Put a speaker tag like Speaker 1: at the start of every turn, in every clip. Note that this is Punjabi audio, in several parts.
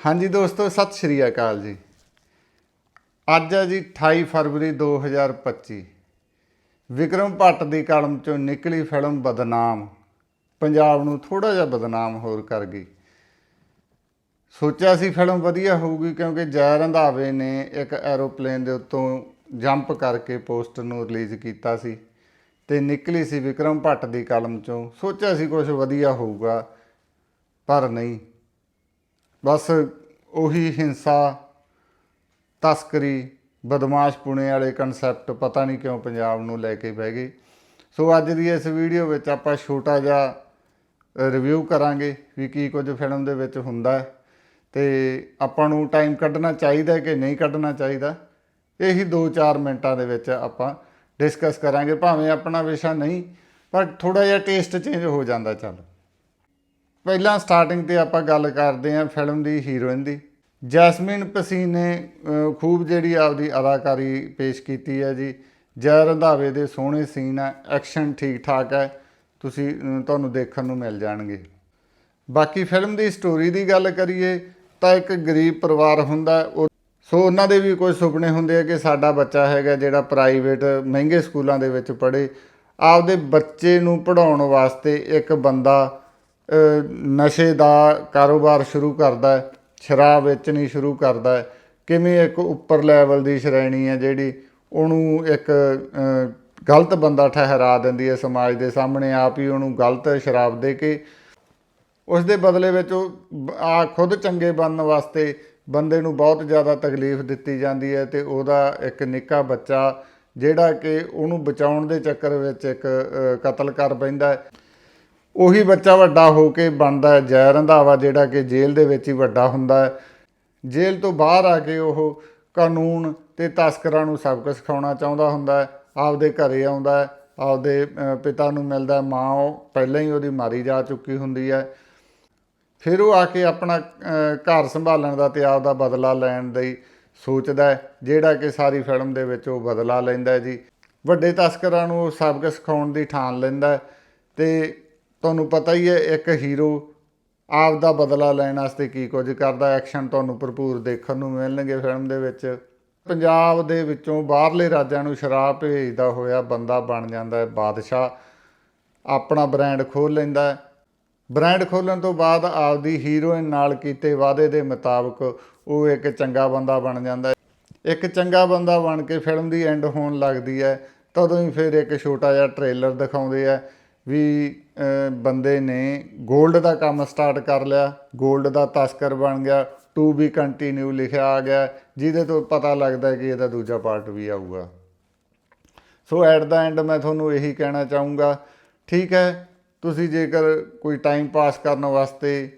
Speaker 1: ਹਾਂਜੀ ਦੋਸਤੋ, ਸਤਿ ਸ਼੍ਰੀ ਅਕਾਲ ਜੀ। ਅੱਜ ਹੈ ਜੀ 28 ਫਰਵਰੀ 2025 ਵਿਕਰਮ ਭੱਟ ਦੀ ਕਲਮ ਚੋਂ ਨਿਕਲੀ ਫਿਲਮ ਬਦਨਾਮ। ਪੰਜਾਬ ਨੂੰ ਥੋੜਾ ਜਿਹਾ ਬਦਨਾਮ ਹੋਰ ਕਰ ਗਈ। ਸੋਚਿਆ ਸੀ ਫਿਲਮ ਵਧੀਆ ਹੋਊਗੀ ਕਿਉਂਕਿ ਜੈ ਰੰਧਾਵੇ ਨੇ ਇੱਕ ਐਰੋਪਲੇਨ ਦੇ ਉੱਤੋਂ ਜੰਪ ਕਰਕੇ ਪੋਸਟਰ ਨੂੰ ਰਿਲੀਜ਼ ਕੀਤਾ ਸੀ ਤੇ ਨਿਕਲੀ ਸੀ ਵਿਕਰਮ ਭੱਟ ਦੀ ਕਲਮ ਚੋਂ। ਸੋਚਿਆ ਸੀ ਕੁਝ ਵਧੀਆ ਹੋਊਗਾ, ਪਰ ਨਹੀਂ। ਬਸ ਉਹੀ ਹਿੰਸਾ, ਤਸਕਰੀ, ਬਦਮਾਸ਼ ਪੁਣੇ ਵਾਲੇ ਕਨਸੈਪਟ ਪਤਾ ਨਹੀਂ ਕਿਉਂ ਪੰਜਾਬ ਨੂੰ ਲੈ ਕੇ ਬਹਿ ਗਏ। ਸੋ ਅੱਜ ਦੀ ਇਸ ਵੀਡੀਓ ਵਿੱਚ ਆਪਾਂ ਛੋਟਾ ਜਿਹਾ ਰਿਵਿਊ ਕਰਾਂਗੇ ਵੀ ਕੀ ਕੁਝ ਫਿਲਮ ਦੇ ਵਿੱਚ ਹੁੰਦਾ ਹੈ। ਤੇ ਆਪਾਂ ਨੂੰ ਟਾਈਮ ਕੱਢਣਾ ਚਾਹੀਦਾ ਕਿ ਨਹੀਂ ਕੱਢਣਾ ਚਾਹੀਦਾ। ਇਹੀ 2-4 ਮਿੰਟਾਂ ਦੇ ਵਿੱਚ ਆਪਾਂ ਡਿਸਕਸ ਕਰਾਂਗੇ। ਭਾਵੇਂ ਆਪਣਾ ਵਿਸ਼ਾ ਨਹੀਂ, ਪਰ ਥੋੜਾ ਜਿਹਾ ਟੇਸਟ ਚੇਂਜ ਹੋ ਜਾਂਦਾ ਚੱਲ। ਪਹਿਲਾਂ ਸਟਾਰਟਿੰਗ ਤੇ ਆਪਾਂ ਗੱਲ ਕਰਦੇ ਹਾਂ ਫਿਲਮ ਦੀ ਹੀਰੋਇਨ ਦੀ। ਜੈਸਮੀਨ ਪਸੀਨ ਨੇ ਖੂਬ ਜਿਹੜੀ ਆਪਦੀ ਅਦਾਕਾਰੀ ਪੇਸ਼ ਕੀਤੀ ਹੈ ਜੀ। ਜੈ ਰੰਧਾਵੇ ਦੇ ਸੋਹਣੇ ਸੀਨ ਹੈ ਐਕਸ਼ਨ ਠੀਕ ਠਾਕ ਹੈ। ਤੁਸੀਂ ਤੁਹਾਨੂੰ ਦੇਖਣ ਨੂੰ ਮਿਲ ਜਾਣਗੇ। ਬਾਕੀ ਫਿਲਮ ਦੀ ਸਟੋਰੀ ਦੀ ਗੱਲ ਕਰੀਏ, ਤਾਂ ਇੱਕ ਗਰੀਬ ਪਰਿਵਾਰ ਹੁੰਦਾ ਉਹ, ਸੋ ਉਹਨਾਂ ਦੇ ਵੀ ਕੋਈ ਸੁਪਨੇ ਹੁੰਦੇ ਆ ਕਿ ਸਾਡਾ ਬੱਚਾ ਹੈਗਾ ਜਿਹੜਾ ਪ੍ਰਾਈਵੇਟ ਮਹਿੰਗੇ ਸਕੂਲਾਂ ਦੇ ਵਿੱਚ ਪੜ੍ਹੇ। ਆਪਦੇ ਬੱਚੇ ਨੂੰ ਪੜ੍ਹਾਉਣ ਵਾਸਤੇ ਇੱਕ ਬੰਦਾ ਨਸ਼ੇ ਦਾ ਕਾਰੋਬਾਰ ਸ਼ੁਰੂ ਕਰਦਾ ਹੈ, ਸ਼ਰਾਬ ਵੇਚਣੀ ਸ਼ੁਰੂ ਕਰਦਾ ਹੈ। ਕਿਵੇਂ ਇੱਕ ਉੱਪਰ ਲੈਵਲ ਦੀ ਸ਼੍ਰੇਣੀ ਹੈ ਜਿਹੜੀ ਉਹਨੂੰ ਇੱਕ ਗਲਤ ਬੰਦਾ ਠਹਿਰਾ ਦਿੰਦੀ ਹੈ ਸਮਾਜ ਦੇ ਸਾਹਮਣੇ, ਆਪ ਹੀ ਉਹਨੂੰ ਗਲਤ ਸ਼ਰਾਬ ਦੇ ਕੇ ਉਸ ਦੇ ਬਦਲੇ ਵਿੱਚ ਉਹ ਆ ਖੁਦ ਚੰਗੇ ਬਣਨ ਵਾਸਤੇ ਬੰਦੇ ਨੂੰ ਬਹੁਤ ਜ਼ਿਆਦਾ ਤਕਲੀਫ ਦਿੱਤੀ ਜਾਂਦੀ ਹੈ ਤੇ ਉਹਦਾ ਇੱਕ ਨਿੱਕਾ ਬੱਚਾ ਜਿਹੜਾ ਕਿ ਉਹਨੂੰ ਬਚਾਉਣ ਦੇ ਚੱਕਰ ਵਿੱਚ ਇੱਕ ਕਤਲ ਕਰ ਬੈਂਦਾ ਹੈ। ਉਹੀ ਬੱਚਾ ਵੱਡਾ ਹੋ ਕੇ ਬਣਦਾ ਹੈ ਜੈ ਰੰਧਾਵਾ ਜਿਹੜਾ ਕਿ ਜੇਲ੍ਹ ਦੇ ਵਿੱਚ ਹੀ ਵੱਡਾ ਹੁੰਦਾ ਹੈ। ਜੇਲ੍ਹ ਤੋਂ ਬਾਹਰ ਆ ਕੇ ਉਹ ਕਾਨੂੰਨ ਤੇ ਤਸਕਰਾਂ ਨੂੰ ਸਬਕ ਸਿਖਾਉਣਾ ਚਾਹੁੰਦਾ ਹੁੰਦਾ ਹੈ। ਆਪਦੇ ਘਰੇ ਆਉਂਦਾ ਹੈ, ਆਪਦੇ ਪਿਤਾ ਨੂੰ ਮਿਲਦਾ ਮਾਂ ਉਹ ਪਹਿਲਾਂ ਹੀ ਉਹਦੀ ਮਾਰੀ ਜਾ ਚੁੱਕੀ ਹੁੰਦੀ ਹੈ। ਫਿਰ ਉਹ ਆ ਕੇ ਆਪਣਾ ਘਰ ਸੰਭਾਲਣ ਦਾ ਤੇ ਆਪਦਾ ਬਦਲਾ ਲੈਣ ਦੀ ਸੋਚਦਾ ਜਿਹੜਾ ਕਿ ਸਾਰੀ ਫਿਲਮ ਦੇ ਵਿੱਚ ਉਹ ਬਦਲਾ ਲੈਂਦਾ ਜੀ। ਵੱਡੇ ਤਸਕਰਾਂ ਨੂੰ ਉਹ ਸਬਕ ਸਿਖਾਉਣ ਦੀ ਠਾਣ ਲੈਂਦਾ ਹੈ ਤੇ ਤੁਹਾਨੂੰ ਪਤਾ ਹੀ ਹੈ, ਇੱਕ ਹੀਰੋ ਆਪ ਦਾ ਬਦਲਾ ਲੈਣ ਵਾਸਤੇ ਕੀ ਕੁਝ ਕਰਦਾ ਐਕਸ਼ਨ ਤੁਹਾਨੂੰ ਭਰਪੂਰ ਦੇਖਣ ਨੂੰ ਮਿਲਣਗੇ ਫਿਲਮ ਦੇ ਵਿੱਚ। ਪੰਜਾਬ ਦੇ ਵਿੱਚੋਂ ਬਾਹਰਲੇ ਰਾਜਾਂ ਨੂੰ ਸ਼ਰਾਬ ਭੇਜਦਾ ਹੋਇਆ ਬੰਦਾ ਬਣ ਜਾਂਦਾ ਹੈ, ਬਾਦਸ਼ਾਹ। ਆਪਣਾ ਬ੍ਰਾਂਡ ਖੋਲ ਲੈਂਦਾ ਹੈ। ਬ੍ਰਾਂਡ ਖੋਲਣ ਤੋਂ ਬਾਅਦ ਆਪਦੀ ਹੀਰੋਇਨ ਨਾਲ ਕੀਤੇ ਵਾਅਦੇ ਦੇ ਮੁਤਾਬਕ ਉਹ ਇੱਕ ਚੰਗਾ ਬੰਦਾ ਬਣ ਜਾਂਦਾ ਹੈ। ਇੱਕ ਚੰਗਾ ਬੰਦਾ ਬਣ ਕੇ ਫਿਲਮ ਦੀ ਐਂਡ ਹੋਣ ਲੱਗਦੀ ਹੈ, ਤਦੋਂ ਹੀ ਫਿਰ ਇੱਕ ਛੋਟਾ ਜਿਹਾ ਟ੍ਰੇਲਰ ਦਿਖਾਉਂਦੇ ਆ ਵੀ ਬੰਦੇ ਨੇ 골ਡ ਦਾ ਕੰਮ ਸਟਾਰਟ ਕਰ ਲਿਆ 골ਡ ਦਾ ਤਸਕਰ ਬਣ ਗਿਆ ਟੂ ਬੀ ਕੰਟੀਨਿਊ ਲਿਖਿਆ ਆ ਗਿਆ, ਜਿਹਦੇ ਤੋਂ ਪਤਾ ਲੱਗਦਾ ਕਿ ਇਹਦਾ ਦੂਜਾ ਪਾਰਟ ਵੀ ਆਊਗਾ। ਸੋ ਐਟ ਦਾ ਐਂਡ ਮੈਂ ਤੁਹਾਨੂੰ ਇਹੀ ਕਹਿਣਾ ਚਾਹੂੰਗਾ, ਠੀਕ ਹੈ, ਤੁਸੀਂ ਜੇਕਰ ਕੋਈ ਟਾਈਮ ਪਾਸ ਕਰਨ ਵਾਸਤੇ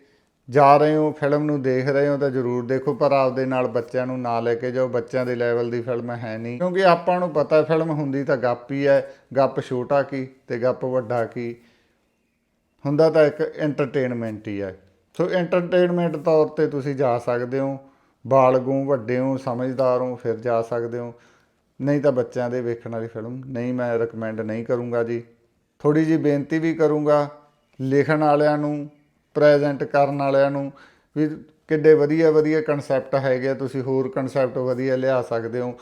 Speaker 1: ਜਾ ਰਹੇ ਹੋ ਫਿਲਮ ਨੂੰ ਦੇਖ ਰਹੇ ਹੋ, ਤਾਂ ਜਰੂਰ ਦੇਖੋ, ਪਰ ਆਪਦੇ ਨਾਲ ਬੱਚਿਆਂ ਨੂੰ ਨਾ ਲੈ ਕੇ ਜਾਓ, ਬੱਚਿਆਂ ਦੇ ਲੈਵਲ ਦੀ ਫਿਲਮ ਹੈ ਨਹੀਂ। ਕਿਉਂਕਿ ਆਪਾਂ ਨੂੰ ਪਤਾ ਫਿਲਮ ਹੁੰਦੀ ਤਾਂ ਗੱਪ ਹੀ ਹੈ, ਗੱਪ ਛੋਟਾ ਕੀ ਤੇ ਗੱਪ ਵੱਡਾ ਕੀ। ਹੁੰਦਾ ਤਾਂ ਇੱਕ ਐਂਟਰਟੇਨਮੈਂਟ ਹੀ ਹੈ ਸੋ ਐਂਟਰਟੇਨਮੈਂਟ ਤੌਰ ਤੇ ਤੁਸੀਂ ਜਾ ਸਕਦੇ ਹੋ ਬਾਲਗੋਂ ਵੱਡੇ ਹੋ ਸਮਝਦਾਰ ਹੋ ਫਿਰ ਜਾ ਸਕਦੇ ਹੋ। ਨਹੀਂ ਤਾਂ ਬੱਚਿਆਂ ਦੇ ਵੇਖਣ ਵਾਲੀ ਫਿਲਮ ਨਹੀਂ ਮੈਂ ਰეკਮੈਂਡ ਨਹੀਂ ਕਰੂੰਗਾ ਜੀ। ਥੋੜੀ ਜੀ ਬੇਨਤੀ ਵੀ ਕਰੂੰਗਾ ਲਿਖਣ ਵਾਲਿਆਂ ਨੂੰ ਪ੍ਰੈਜ਼ੈਂਟ ਕਰਨ ਵਾਲਿਆਂ ਨੂੰ ਵੀ ਕਿੱਡੇ ਵਧੀਆ ਵਧੀਆ ਕਨਸੈਪਟ ਹੈਗੇ ਆ, ਤੁਸੀਂ ਹੋਰ ਕਨਸੈਪਟ ਵਧੀਆ ਲਿਆ ਸਕਦੇ ਹੋ।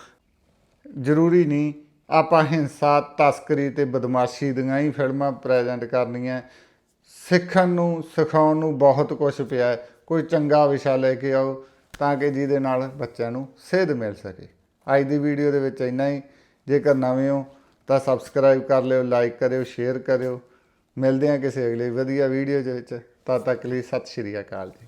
Speaker 1: ਜ਼ਰੂਰੀ ਨਹੀਂ ਆਪਾਂ ਹਿੰਸਾ ਤਸਕਰੀ ਤੇ ਬਦਮਾਸ਼ੀ ਦੀਆਂ ਹੀ ਫਿਲਮਾਂ ਪ੍ਰੈਜ਼ੈਂਟ ਕਰਨੀਆਂ। ਸਿੱਖਣ ਨੂੰ, ਸਿਖਾਉਣ ਨੂੰ ਬਹੁਤ ਕੁਝ ਪਿਆ ਹੈ। ਕੋਈ ਚੰਗਾ ਵਿਸ਼ਾ ਲੈ ਕੇ ਆਓ ਤਾਂ ਕਿ ਜਿਹਦੇ ਨਾਲ ਬੱਚਿਆਂ ਨੂੰ ਸੇਧ ਮਿਲ ਸਕੇ। ਅੱਜ ਦੀ ਵੀਡੀਓ ਦੇ ਵਿੱਚ ਇੰਨਾ ਹੀ। ਜੇਕਰ ਨਵੇਂ ਹੋ ਤਾਂ ਸਬਸਕ੍ਰਾਈਬ ਕਰ ਲਿਓ, ਲਾਈਕ ਕਰਿਓ, ਸ਼ੇਅਰ ਕਰਿਓ। ਮਿਲਦੇ ਹਾਂ ਕਿਸੇ ਅਗਲੇ ਵਧੀਆ ਵੀਡੀਓ ਦੇ ਵਿੱਚ। ਤਦ ਤੱਕ ਲਈ ਸਤਿ ਸ਼੍ਰੀ ਅਕਾਲ ਜੀ।